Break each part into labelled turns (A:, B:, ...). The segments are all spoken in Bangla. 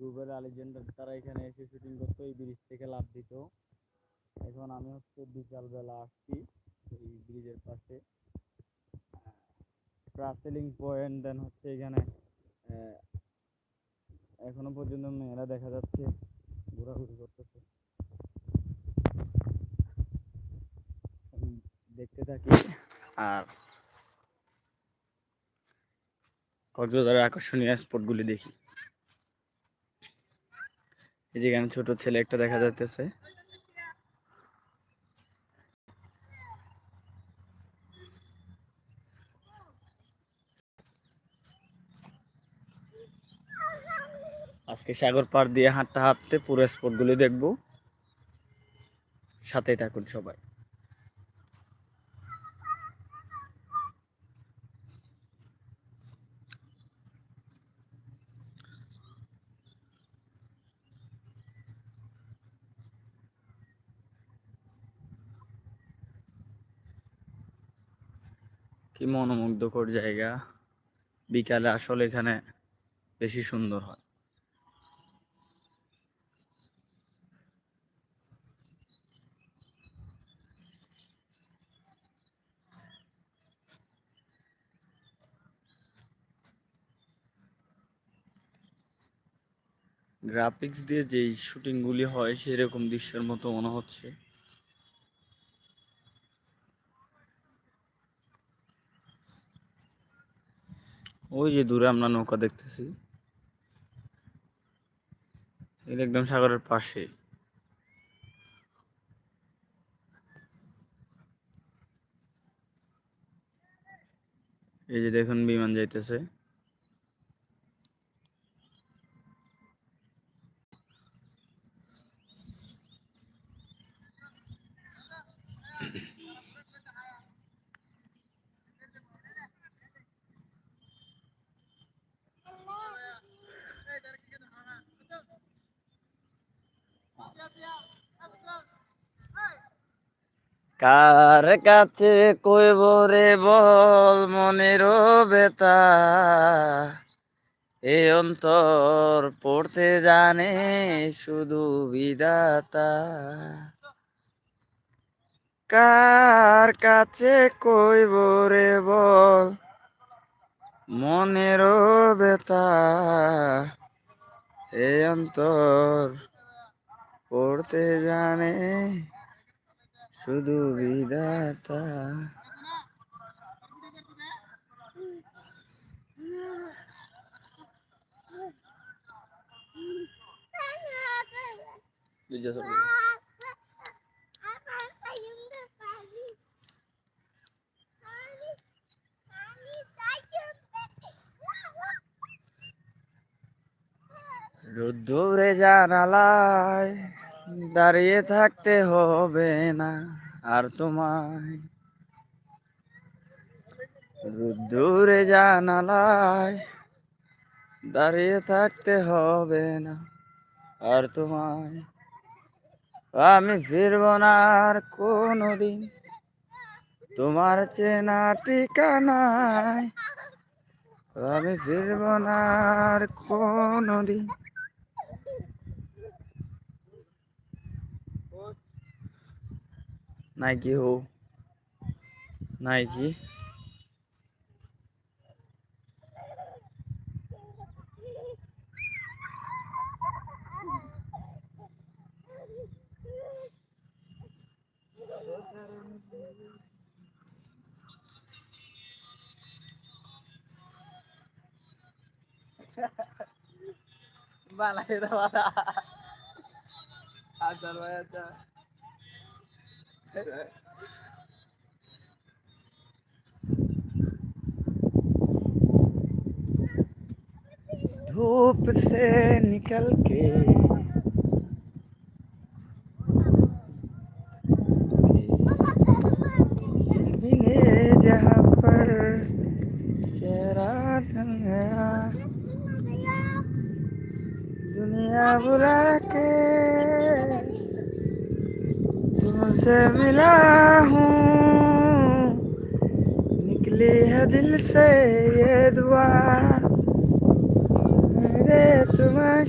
A: রুবেল আলেকজান্ডার তারা এখানে এসে শুটিং করতো, এই ব্রিজ থেকে লাভ দিত। এখন আমি হচ্ছে বিকালবেলা আসছি এই ব্রিজের পাশে। ট্রাসেলিং পয়েন্ট দেন হচ্ছে এখানে এখনও পর্যন্ত মেয়েরা দেখা যাচ্ছে, ঘোরাঘুরি করতেছে। দেখতে থাকি। আর কক্সবাজারের আকর্ষণীয় স্পটগুলি দেখি। এই যে এখানে ছোট ছেলে একটা দেখা যাইতেছে। আজকে সাগর পার দিয়ে হাঁটতে হাঁটতে পুরো স্পটগুলি দেখব। সাথেই থাকুন সবাই। কি মনোমুগ্ধকর জায়গা। বিকালে আসলে এখানে বেশি সুন্দর হয়। গ্রাফিক্স দিয়ে যেই শুটিংগুলি হয়, সেরকম দৃশ্যের মতো মনে হচ্ছে। ওই যে দূরে আমরা নৌকা দেখতেছি। একদম সাগরের পাশে। এই যে দেখুন বিমান যাইতেছে। কার কাছে কইব রে বল মনের বেতা এ অন্তর পড়তে জানে শুধু বিদাতা কার কাছে কইব রে বল মনের বেতা এ অন্তর পড়তে জানে শুধু বিধাতা। রোদ্দুরে জানালায় দাঁড়িয়ে থাকতে হবে না আর তোমায়। রোদ্দুরে জানালায় দাঁড়িয়ে থাকতে হবে না আর তোমায়। আমি ফিরব না আর কোনোদিন। তোমার চেনা ঠিকানায়। আমি ফিরব না আর কোনোদিন। নাইকি হো নাইকি
B: বালাই বালা আচ্ছা আচ্ছা।
A: धूप से निकल के मिले जहाँ पर चेहरा ढल गया दुनिया बुला के से मिला हूँ निकली है दिल से ये दुआ मेरे तुम्हें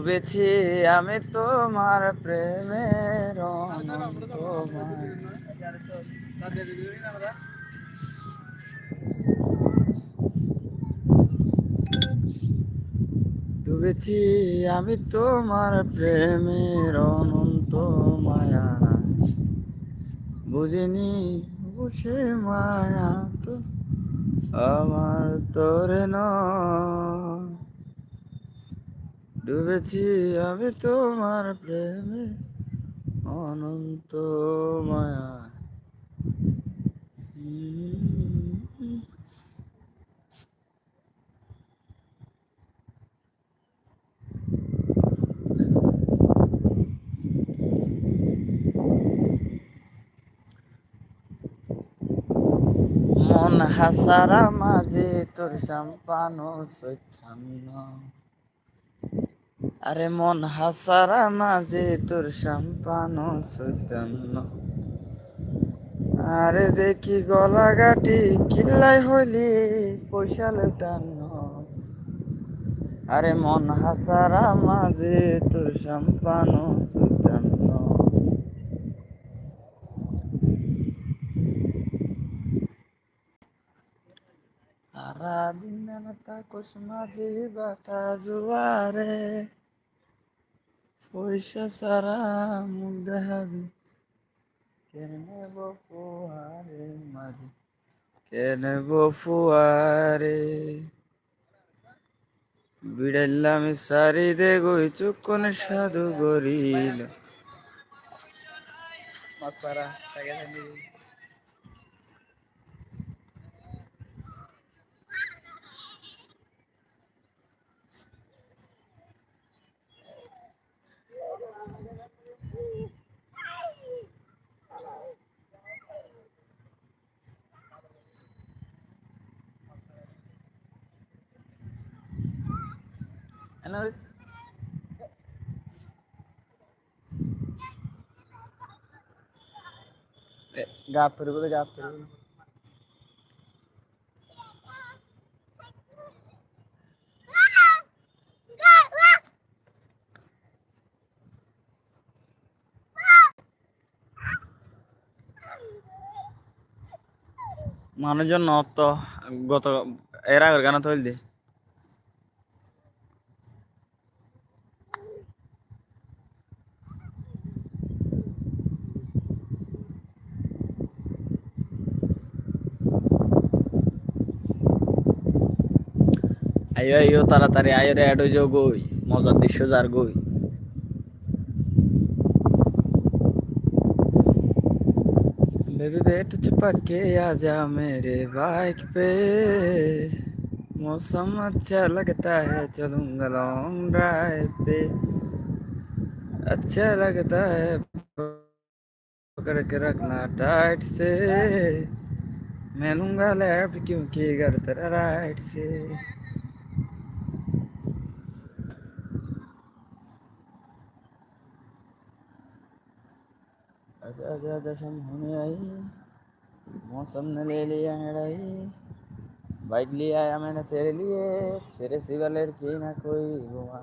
A: ডুবেছি আমি তোমার প্রেমের ডুবেছি আমি তোমার প্রেমের অনন্ত মায়া। বুঝিনি, বুঝে মায়া তো আমার তোরে নয়। ডুবেছি আমি তোমার প্রেমে অনন্ত মায়া। মন হাসারা মাঝে তোর সম্পানো চৈতন্য। আরে মন হাসারা মাঝে তোর সম্পানো চৈতন্য। আরে দেখি গলা গাটি কিল্লাই হইলি পয়সা লুটান্ন আরে মন হাসারা মাঝে তোর সম্পানো চৈতন্য। সারা দিন তাকস মাঝে বাটা জুয়ারে। পয়সা সারা মুখ দেখাবি কেনে বফুয়ারে মাঝে? কেনে বফুয়ারে বিড়াইলাম সারি দে গই চুকন সাধু গরিল
B: মাকপারা টাকা
A: ধরে বলে গাপ ধরে বলে। মানুষজন নত গত এর আগের গানা তৈল দি আইও আইও তাড়াতাড়ি আইও রে অ্যাড হয়ে যাও গই মজার দৃশ্য যার গই बेबी बैठ चिपक के आजा मेरे बाइक पे मौसम अच्छा लगता है चलूंगा लॉन्ग ड्राइव पे अच्छा लगता है पकड़ के रखना टाइट से मैं लूंगा लेफ्ट क्योंकि घर तेरा राइट से आजा आजा आजा शाम होने आई मौसम ने ले लिया अंगड़ाई बाइक ले आया मैंने तेरे लिए तेरे सिवा लड़की ना कोई घुमा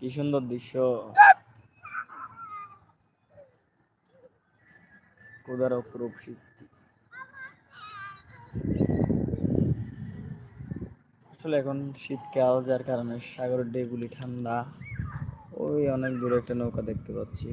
A: কি সুন্দর দৃশ্য কোদার অপরূপ সৃষ্টি আসলে এখন শীতকাল, যার কারণে সাগরের ডেগুলি ঠান্ডা। ওই অনেক দূরে একটা নৌকা দেখতে পাচ্ছি।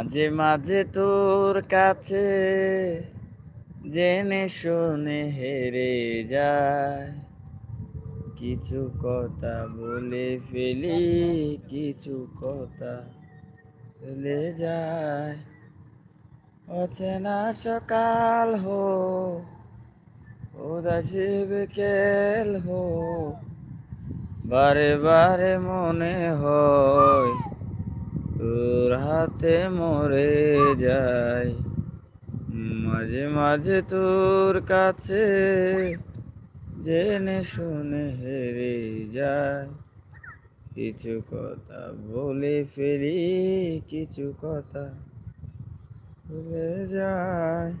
A: মাঝে মাঝে তোর কাছে জেনে শুনে হেরে যায়। কিছু কথা বলে ফেলি, কিছু কথা ফেলে যায়। অচেনা সকাল হো উদাসী বিকেল হো বারে বারে মনে হয় তোর হাতে মরে যাই। মাঝে মাঝে তোর কাছে জেনে শুনে হেরে যায় কিছু কথা বলে ফেলি, কিছু কথা ভুলে যায়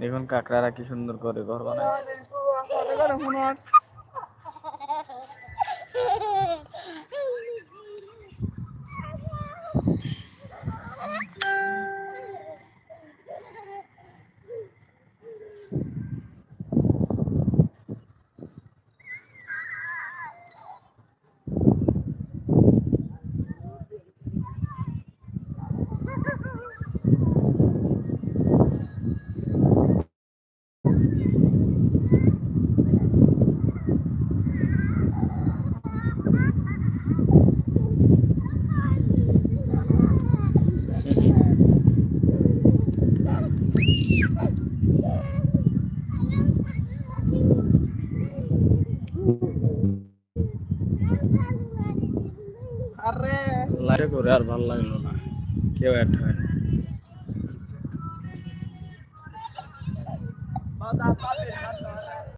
A: দেখুন কাকড়ারা কি সুন্দর করে ঘর বানায়।
B: আর
A: ভালো লাগল না। কেউ অ্যাড হয়